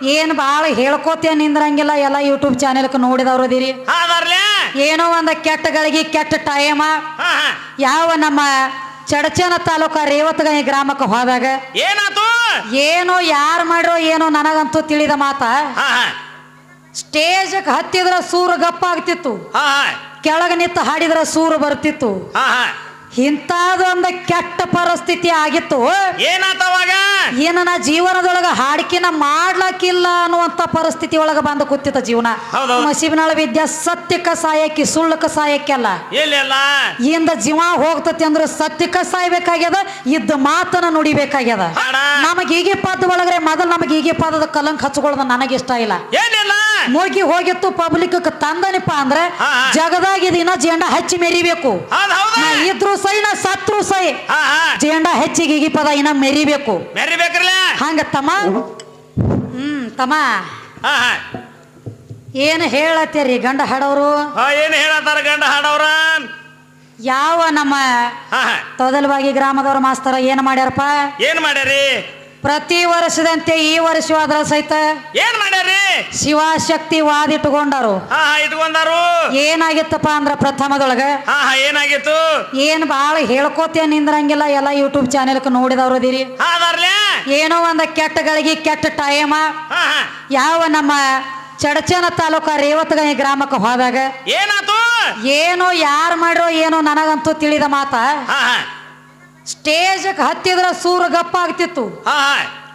ಏನ್ ಬಾಳ ಹೇಳ್ಕೋತೇ ನಿಂದ್ರಂಗಿಲ್ಲ ಎಲ್ಲ ಯೂಟ್ಯೂಬ್ ಚಾನೆಲ್ ನೋಡಿದವ್ರು ಅದಿರಿ. ಏನೋ ಒಂದ ಕೆಟ್ಟಗಳಿಗೆ ಕೆಟ್ಟ ಟೈಮ ಯಾವ ನಮ್ಮ ಚಡಚನ ತಾಲೂಕ ರೇವತಗಣಿ ಗ್ರಾಮಕ್ಕೆ ಹೋದಾಗ ಏನಾತು? ಏನೋ ಯಾರು ಮಾಡ್ರೋ ಏನೋ ನನಗಂತೂ ತಿಳಿದ ಮಾತ. ಸ್ಟೇಜ್ ಹತ್ತಿದ್ರ ಸೂರು ಗಪ್ಪ ಆಗ್ತಿತ್ತು. ಕೆಳಗ ನಿಂತು ಹಾಡಿದ್ರ ಸೂರು ಬರ್ತಿತ್ತು. ಇಂಥದೊಂದು ಕೆಟ್ಟ ಪರಿಸ್ಥಿತಿ ಆಗಿತ್ತು. ಏನಾತವಾಗ ಏನ ನಾ ಜೀವನದೊಳಗ ಹಾಡಿಕೆನ ಮಾಡ್ಲಕ್ಕಿಲ್ಲ ಅನ್ನುವಂತ ಪರಿಸ್ಥಿತಿ ಒಳಗ ಬಂದು ಕೂತಿತ್ತ ಜೀವನ. ಮಸೀಬಿನಾಳ ವಿದ್ಯಾ ಸತ್ಯಕ್ಕ ಸಾಯಕ್ಕೆ ಸುಳ್ಳಕ್ಕ ಸಾಯಕ್ಕೆಲ್ಲ ಎಲ್ಲಿಲ್ಲ ಇಂದ ಜೀವ ಹೋಗ್ತತಿ ಅಂದ್ರೆ ಸತ್ಯಕ್ಕ ಸಾಯ್ಬೇಕಾಗ್ಯದ ಇದ್ದ ಮಾತನ್ನ ನುಡಿಬೇಕಾಗ್ಯದ. ನಮಗೀಗೆ ನಮಗೆ ಈಗಿ ಪದ ಒಳಗರೆ ಮೊದಲು ನಮಗೆ ಈಗಿ ಪದದ ಕಲಂಕ್ ಹಚ್ಕೊಳ್ಳೋದು ನನಗೆ ಇಷ್ಟ ಇಲ್ಲ ಎಲ್ಲಿಲ್ಲ ಮುಗಿ ಹೋಗಿತ್ತು ಪಬ್ಲಿಕ್ ತಂದನಿಪ್ಪ ಅಂದ್ರೆ. ಜಗದಾಗ ಇದನ್ನ ಜೇಂಡ ಹಚ್ಚಿ ಮೆರಿಬೇಕು. ನಾ ಇದ್ರು ಸೈ ನಾ ಸತ್ರು ಸೈ. ಜೇಂಡ ಹೆಚ್ಚಿಗೆ ಈಗಿ ಪದ ಇನ್ನ ಮೆರಿಬೇಕು. ಮೆರಿಬೇಕ್ರಲ್ಲ ಹಂಗ ತಮ್ಮ? ಹ್ಮ್ ತಮ್ಮ. ಏನು ಹೇಳತ್ತೀರಿ ಗಂಡ ಹಾಡೋರು ಹಾ ಏನ್ ಹೇಳತ್ತಾರ ಗಂಡ ಹಾಡವ್ರ? ಯಾವ ನಮ್ಮ ತೊದಲ್ವಾಗಿ ಗ್ರಾಮದವ್ರ ಮಾಸ್ತರ ಏನು ಮಾಡ್ಯಾರಪ್ಪ? ಏನ್ ಮಾಡ್ಯಾರಿ? ಪ್ರತಿ ವರ್ಷದಂತೆ ಈ ವರ್ಷವಾದ್ರ ಸಹಿತ ಏನ್ ಮಾಡ್ಯಾರಿ ಶಿವಶಕ್ತಿ ವಾದಿಟ್ಟುಕೊಂಡರು. ಹಾ ಹಾ ಇಟ್ಕೊಂಡಾರು. ಏನಾಗಿತ್ತಪ್ಪ ಅಂದ್ರ ಪ್ರಥಮದೊಳಗ? ಹಾ ಹಾ ಏನಾಗಿತ್ತು? ಏನ್ ಬಾಳ ಹೇಳ್ಕೋತೇ ನಿಂದ್ರಂಗಿಲ್ಲ ಎಲ್ಲ ಯೂಟ್ಯೂಬ್ ಚಾನೆಲ್ ನೋಡಿದವ್ರು ಅದಿರಿ. ಹಾ ಅದಾರ್ಲೆ? ಏನೋ ಒಂದ ಕೆಟ್ಟ ಗಳಿಗೆ ಕೆಟ್ಟ ಟೈಮ ಯಾವ ನಮ್ಮ ಚಡಚನ ತಾಲೂಕ ರೇವತಗಣಿ ಗ್ರಾಮಕ್ಕೆ ಹೋದಾಗ ಏನಾತು? ಏನೋ ಯಾರು ಮಾಡ್ರೋ ಏನೋ ನನಗಂತೂ ತಿಳಿದ ಮಾತ. ಹಾ ಹಾ ಸ್ಟೇಜ್ ಹತ್ತಿದ್ರ ಸೂರು ಗಪ್ಪ ಆಗ್ತಿತ್ತು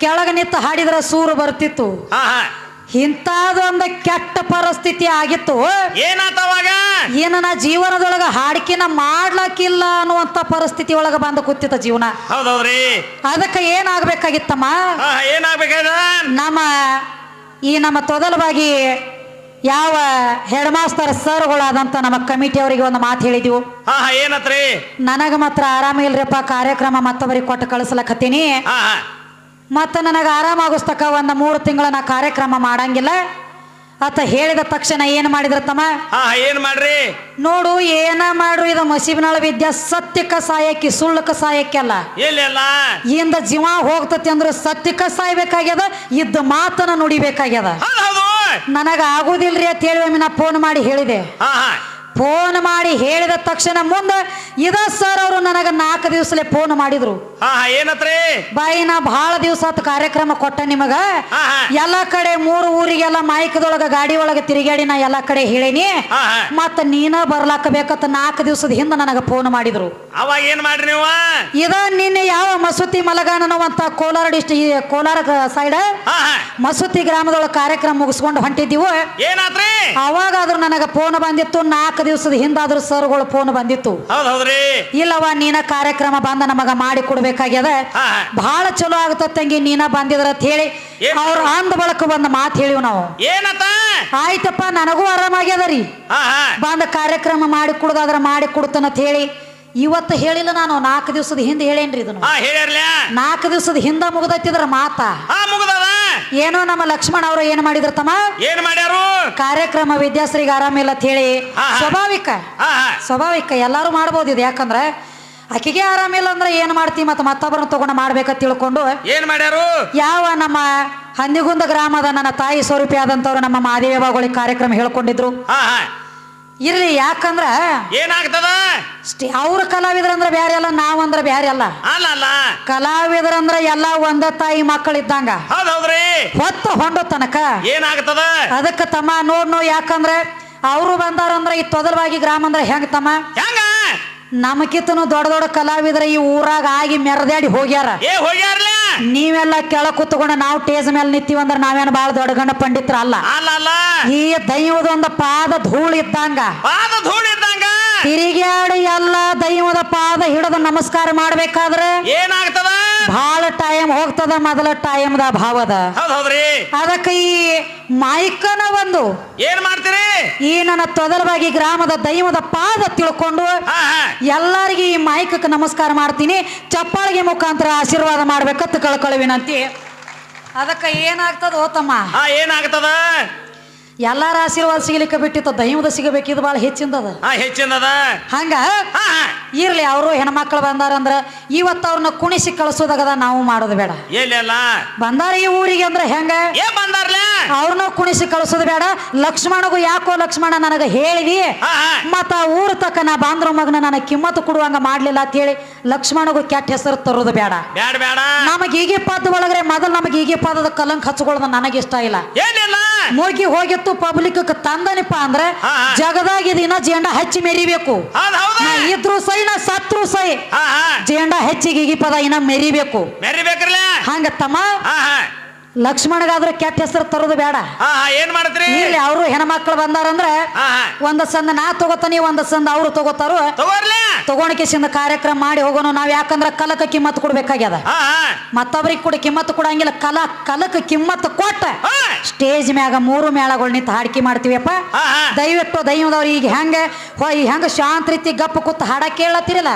ಕೆಳಗೆ ನಿಂತು ಹಾಡಿದ್ರ ಸೂರು ಬರ್ತಿತ್ತು. ಇಂಥದೊಂದು ಕೆಟ್ಟ ಪರಿಸ್ಥಿತಿ ಆಗಿತ್ತು. ಏನಾತವಾಗ ಏನ ನಾ ಜೀವನದೊಳಗ ಹಾಡಿಕೆನ ಮಾಡ್ಲಕ್ಕಿಲ್ಲ ಅನ್ನುವಂತ ಪರಿಸ್ಥಿತಿ ಒಳಗ ಬಂದು ಕೂತಿತ್ತ ಜೀವನ. ಹೌದೌದ್ರಿ. ಅದಕ್ಕೆ ಏನಾಗ್ಬೇಕಾಗಿತ್ತಮ್ಮ? ಏನಾಗ್ಬೇಕಾಗ ನಮ್ಮ ಈ ನಮ್ಮ ತೊದಲವಾಗಿ ಯಾವ ಹೆಡ್ ಮಾಸ್ತರ್ ಸರ್ಗಳಾದಂತ ನಮ್ಮ ಕಮಿಟಿ ಅವರಿಗೆ ಒಂದು ಮಾತು ಹೇಳಿದೆವು. ಹಾ ಹಾ ಏನತ್ರಿ? ನನಗ ಮಾತ್ರ ಆರಾಮ ಇಲ್ರಿಪ್ಪ ಕಾರ್ಯಕ್ರಮ ಮತ್ತೊಬ್ಬರಿಗೆ ಕೊಟ್ಟು ಕಳಿಸ್ಲಕತ್ತೀನಿ. ಹಾ ಹಾ. ಮತ್ತು ನನಗೆ ಆರಾಮಾಗಿಸ್ತಕ್ಕ ಒಂದು ಮೂರು ತಿಂಗಳ ನಾ ಕಾರ್ಯಕ್ರಮ ಮಾಡಂಗಿಲ್ಲ. ಆತ ಹೇಳಿದ ತಕ್ಷಣ ಏನು ಮಾಡಿದ್ರ ತಮ್ಮ? ಹಾ ಹಾ ಏನ್ ಮಾಡ್ರಿ? ನೋಡು ಏನ ಮಾಡ್ರು ಇದು ಮಸೀಬಿನಾಳ ವಿದ್ಯಾ ಸತ್ಯಕ್ಕ ಸಾಯಕ್ಕೆ ಸುಳ್ಳಕ್ಕ ಸಾಯಕ್ಕೆಲ್ಲ ಇಲ್ಲ ಇಂದ ಜೀವ ಹೋಗ್ತತಿ ಅಂದ್ರೆ ಸತ್ಯಕ್ಕ ಸಾಯ್ಬೇಕಾಗ್ಯದ ಇದ್ದ ಮಾತನ್ನ ನುಡಿಬೇಕಾಗ್ಯದ. ನನಗ ಆಗುದಿಲ್ರಿ ಅಂತ ಹೇಳಿ ಒಮ್ಮೆ ನಾ ಫೋನ್ ಮಾಡಿ ಹೇಳಿದೆ. ಹಾ ಹಾ ಫೋನ್ ಮಾಡಿ ಹೇಳಿದ ತಕ್ಷಣ ಮುಂದೆ ಇದ ಸರ್ ಅವರು ನನಗ ನಾಲ್ಕು ದಿವಸಲೆ ಫೋನ್ ಮಾಡಿದ್ರು. ಹಾ ಏನತ್ರಿ? ಬಾಯಿ ನಾ ಬಹಳ ದಿವಸ ಕಾರ್ಯಕ್ರಮ ಕೊಟ್ಟ ನಿಮಗ. ಎಲ್ಲ ಕಡೆ ಮೂರು ಊರಿಗೆಲ್ಲ ಮಾಯ್ಕದೊಳಗ ಗಾಡಿ ಒಳಗ ತಿರುಗಾಡಿ ನಾ ಎಲ್ಲ ಕಡೆ ಹೇಳೇನಿ. ಮತ್ತ ನೀನ ಬರ್ಲಾಕ ಬೇಕತ್ತ ನಾಲ್ಕು ದಿವಸದ ಹಿಂದ ನನಗ ಫೋನ್ ಮಾಡಿದ್ರು. ಅವಾಗ ಏನ್ ಮಾಡ್ರಿ ನೀವು? ಇದ ನಿನ್ನೆ ಯಾವ ಮಸೂತಿ ಮಲಗಾಣನವಂತ ಕೋಲಾರ ಡಿಸ್ಟ್ರಿ ಕೋಲಾರ ಸೈಡ್ ಮಸೂತಿ ಗ್ರಾಮದೊಳಗ ಕಾರ್ಯಕ್ರಮ ಮುಗಿಸ್ಕೊಂಡು ಹೊಂಟಿದ್ದೀವು. ಏನಾತ್ರಿ? ಅವಾಗಾದ್ರೂ ನನಗ ಫೋನ್ ಬಂದಿತ್ತು ನಾಲ್ಕು ದಿವಸದ ಹಿಂದಾದ್ರೂ ಸರ್ಗಳು ಫೋನ್ ಬಂದಿತ್ತು. ಇಲ್ಲವಾ ಹೌದ್ರಿ. ಇಲ್ಲವ ನೀನ ಕಾರ್ಯಕ್ರಮ ಬಂದ ನಮಗ ಮಾಡಿ ಕೊಡ್ಬೇಕಾಗ್ಯದ ಹಾ ಬಹಳ ಚಲೋ ಆಗತ್ತ ತಂಗಿ ನೀನ ಬಂದಿದ್ರ ಅಂತ ಹೇಳಿ? ಅವ್ರ ಅಂದ ಬಳಕ ಬಂದ ಮಾತು ಹೇಳಿವ್ ನಾವು. ಏನತ್ತ? ಆಯ್ತಪ್ಪ ನನಗೂ ಆರಾಮಾಗ್ಯದ ರೀ. ಬಂದ ಕಾರ್ಯಕ್ರಮ ಮಾಡಿ ಕುಡ್ದಾದ್ರ ಮಾಡಿ ಅಂತ ಹೇಳಿ ಇವತ್ತು ಹೇಳಿಲ್ಲ ನಾನು ನಾಲ್ಕು ದಿವಸದ ಹಿಂದೆ ಹೇಳೇನ್ರಿ ಇದನ್ನು. ನಾಲ್ಕು ದಿವಸದ ಹಿಂದ ಮುಗ್ದತ್ತಿದ್ರ ಮಾತ. ಏನೋ ನಮ್ಮ ಲಕ್ಷ್ಮಣ ಅವರು ಏನ್ ಮಾಡಿದ್ರ ತಮ್ಮ? ಏನ್ ಮಾಡ್ಯಾರು? ಕಾರ್ಯಕ್ರಮ ವಿದ್ಯಾಶ್ರೀಗೆ ಆರಾಮಿಲ್ಲ ಅಂತ ಹೇಳಿ. ಸ್ವಾಭಾವಿಕ. ಸ್ವಾಭಾವಿಕ. ಎಲ್ಲಾರು ಮಾಡ್ಬೋದು ಇದು ಯಾಕಂದ್ರೆ ಆಕೆಗೆ ಆರಾಮಿಲ್ಲ ಅಂದ್ರೆ ಏನು ಮಾಡ್ತೀವಿ ಮತ್ತೆ ಮತ್ತೊಬ್ಬರನ್ನ ತಗೊಂಡು ಮಾಡ್ಬೇಕಂತ ತಿಳ್ಕೊಂಡು ಏನ್ ಮಾಡ್ಯಾರು? ಯಾವ ನಮ್ಮ ಹಂದಿಗುಂದ ಗ್ರಾಮದ ನನ್ನ ತಾಯಿ ಸ್ವರೂಪಿ ಆದಂತವ್ರು ನಮ್ಮ ಮಾದೇವಿ ಬಾಗೋಳಿ ಕಾರ್ಯಕ್ರಮ ಹೇಳ್ಕೊಂಡಿದ್ರು. ಹಾ ಹಾ. ಇರ್ಲಿ ಯಾಕಂದ್ರ ಏನಾಗ್ತದ? ಅವ್ರ ಕಲಾವಿದ್ರಂದ್ರ ಬ್ಯಾರೆ ಅಲ್ಲ ನಾವಂದ್ರ ಬ್ಯಾರೆ ಅಲ್ಲ. ಅಲ್ಲ ಅಲ್ಲ. ಕಲಾವಿದ್ರಂದ್ರ ಎಲ್ಲ ಒಂದ ತಾಯಿ ಮಕ್ಕಳಿದ್ದಂಗ ಇದ್ದಂಗ. ಹೊತ್ತು ಹೊಂಡ ಹೊಂಡೋ ತನಕ. ಏನಾಗ್ತದ? ಅದಕ್ಕೆ ತಮ್ಮ ನೋಡ್ ನೋ ಯಾಕಂದ್ರೆ ಅವರು ಬಂದಾರಂದ್ರ ಈ ತೊದಲವಾಗಿ ಗ್ರಾಮ ಅಂದ್ರೆ ಹೆಂಗ್ ತಮ್ಮ? ಹೆಂಗ? ನಮಕಿತನು ದೊಡ್ಡ ದೊಡ್ಡ ಕಲಾವಿದ್ರ ಈ ಊರಾಗ ಆಗಿ ಮೆರದಾಡಿ ಹೋಗ್ಯಾರ. ಏ ನೀವೆಲ್ಲ ಕೆಳ ಕೂತ್ಕೊಂಡು ನಾವು ಟೇಜ್ ಮೇಲೆ ನಿಂತೀವಂದ್ರ ನಾವೇನು ಬಾಳ ದೊಡ್ಡ ಗಂಡ ಪಂಡಿತ್ರ ಅಲ್ಲ. ಅಲ್ಲ ಅಲ್ಲ. ಈ ದೈವದೊಂದ ಪಾದ ಧೂಳು ಇದ್ದಂಗ. ಪಾದ ಧೂಳು ಇದ್ದಂಗ? ತಿರುಗಾಡಿ ಎಲ್ಲ ದೈವದ ಪಾದ ಹಿಡಿದು ನಮಸ್ಕಾರ ಮಾಡ್ಬೇಕಾದ್ರೆ ಏನಾಗ್ತದ? ಬಹಳ ಟೈಮ್ ಹೋಗ್ತದ ಮೊದಲ ಟೈಮ್ದ ಭಾವದ. ಹೌದ್ ಹೌದ್ರಿ. ಅದಕ್ಕೆ ಈ ಮಾಯ್ಕನ ಒಂದು. ಏನ್ ಮಾಡ್ತೀರಿ? ಈ ನನ್ನ ತೊದಲವಾಗಿ ಗ್ರಾಮದ ದೈವದ ಪಾದ ತಿಳ್ಕೊಂಡು ಹಾ ಹಾ. ಎಲ್ಲರಿಗೆ ಈ ಮೈಕಕ್ಕೆ ನಮಸ್ಕಾರ ಮಾಡ್ತೀನಿ. ಚಪ್ಪಾಳಿಗೆ ಮುಖಾಂತರ ಆಶೀರ್ವಾದ ಮಾಡ್ಬೇಕಂತ ಕಳ್ಕೊಳ್ಳಿ ವಿನಂತಿ ಅದಕ್ಕೆ ಏನಾಗ್ತದ ಓತಮ್ಮ ಹಾ ಏನಾಗ್ತದ? ಎಲ್ಲಾರ ಆಶೀರ್ವಾದ ಸಿಗಲಿಕ್ಕೆ ಬಿಟ್ಟಿತ್ತು ದೈವದ ಸಿಗಬೇಕಿದ್ ಭಾಳ ಹೆಚ್ಚಿಂದದ. ಹಾ ಹೆಚ್ಚಿನದ ಹಂಗ? ಹಾ ಇರ್ಲಿ ಅವರು ಹೆಣ್ಮಕ್ಳು ಬಂದಾರಂದ್ರ ಇವತ್ತು ಅವ್ರನ್ನ ಕುಣಿಸಿ ಕಳಿಸೋದಾಗದ ನಾವು ಮಾಡೋದು ಬೇಡ. ಬಂದಾರ ಈ ಊರಿಗೆ ಅಂದ್ರೆ ಹೆಂಗ? ಏ ಬಂದಾರ್ಲ? ಅವ್ರನ್ನ ಕುಣಿಸಿ ಕಳಿಸೋದು ಬೇಡ. ಲಕ್ಷ್ಮಣಗೂ ಯಾಕೋ ಲಕ್ಷ್ಮಣ ನನಗೆ ಹೇಳಿದಿ? ಹಾ ಹಾ. ಮತ್ತ ಆ ಊರ ತಕ್ಕ ನಾ ಬಾಂದ್ರ ಮಗನ ನನಗೆ ಕಿಮ್ಮತ್ತು ಕೊಡುವಂಗ ಮಾಡ್ಲಿಲ್ಲ ಅಂತ ಹೇಳಿ ಲಕ್ಷ್ಮಣಗೂ ಕೆಟ್ಟ ಹೆಸರು ತರೋದು ಬೇಡ. ಬ್ಯಾಡ ಬ್ಯಾಡ. ನಮಗೆ ಈಗಿ ಪದ ಒಳಗಡೆ ಮೊದಲು ನಮಗೆ ಈಗಿ ಪದದ ಕಲಂಕ್ ಹಚ್ಕೊಳ್ಳೋದು ನನಗೆ ಇಷ್ಟ ಇಲ್ಲ. ಏನಿಲ್ಲ ಮೂಗಿ ಹೋಗಿತ್ತು ಪಬ್ಲಿಕ್ ತಂದನಿಪ್ಪ ಅಂದ್ರೆ. ಜಗದಾಗ ಇದನ್ನ ಜೇಂಡ ಹಚ್ಚಿ ಮೆರಿಬೇಕು. ಇದ್ರು ಸೈ ನಾ ಸತ್ರು ಸೈ. ಜೇಂಡ ಹೆಚ್ಚಿಗೆ ಈಗಿ ಪದ ಇನ್ನ ಮೆರಿಬೇಕು. ಹಂಗ ತಮ್ಮ ಲಕ್ಷ್ಮಣಗಾದ್ರೆ ಕೆಟ್ಟ ಹೆಸರು ತರೋದು ಬೇಡ. ಏನ್ ಮಾಡ್ತೀರಿ? ಇಲ್ಲಿ ಅವರು ಹೆಣ್ಮಕ್ಳು ಬಂದಾರಂದ್ರೆ ಒಂದ ಸಂದ ನಾ ತಗೋತಾನಿ ಒಂದ ಸಂದ ಅವ್ರು ತಗೋತಾರು. ತಗೊಂಡ ಕಾರ್ಯಕ್ರಮ ಮಾಡಿ ಹೋಗೋಣ ನಾವ್ ಯಾಕಂದ್ರ ಕಲಕ ಕಿಮ್ಮತ್ ಕೊಡ್ಬೇಕಾಗ್ಯದ? ಮತ್ತೊಬ್ರಿಗೆ ಕೂಡ ಕಿಮ್ಮತ್ ಕೊಡಂಗಿಲ್ಲ. ಕಲ ಕಲಕ ಕಿಮ್ಮತ್ ಕೊಟ್ಟ ಸ್ಟೇಜ್ ಮ್ಯಾಗ ಮೂರು ಮೇಳಗಳು ನಿಂತ ಹಾಡಿಕೆ ಮಾಡ್ತೀವಪ್ಪ. ದಯವಿಟ್ಟು ದೈವದವ್ರು ಈಗ ಹೆಂಗ ಹೆಂಗ ಶಾಂತ ರೀತಿ ಗಪ್ಪ ಕುತ್ತ ಹಾಡ ಕೇಳತ್ತಿರಲ್ಲ?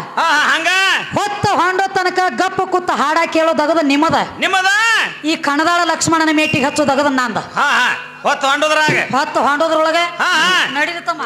ಹೊತ್ತು ಹೊಂಡೋ ತನಕ ಗಪ್ಪ ಕುತ್ತ ಹಾಡ ಕೇಳೋ ದಗದ ನಿಮ್ಮದ. ನಿಮ್ಮದ? ಈ ಕಣದಾಳ ಲಕ್ಷ್ಮಣನ ಮೇಟಿಗೆ ಹಚ್ಚೋ ದಗದ ನಾಂದ. ಹೊತ್ತು ಹೊಂಡೋದ್ರಾಗ? ಹೊತ್ತು ಹೊಂಡೋದ್ರೊಳಗೆ ನಡೀತಮ್ಮ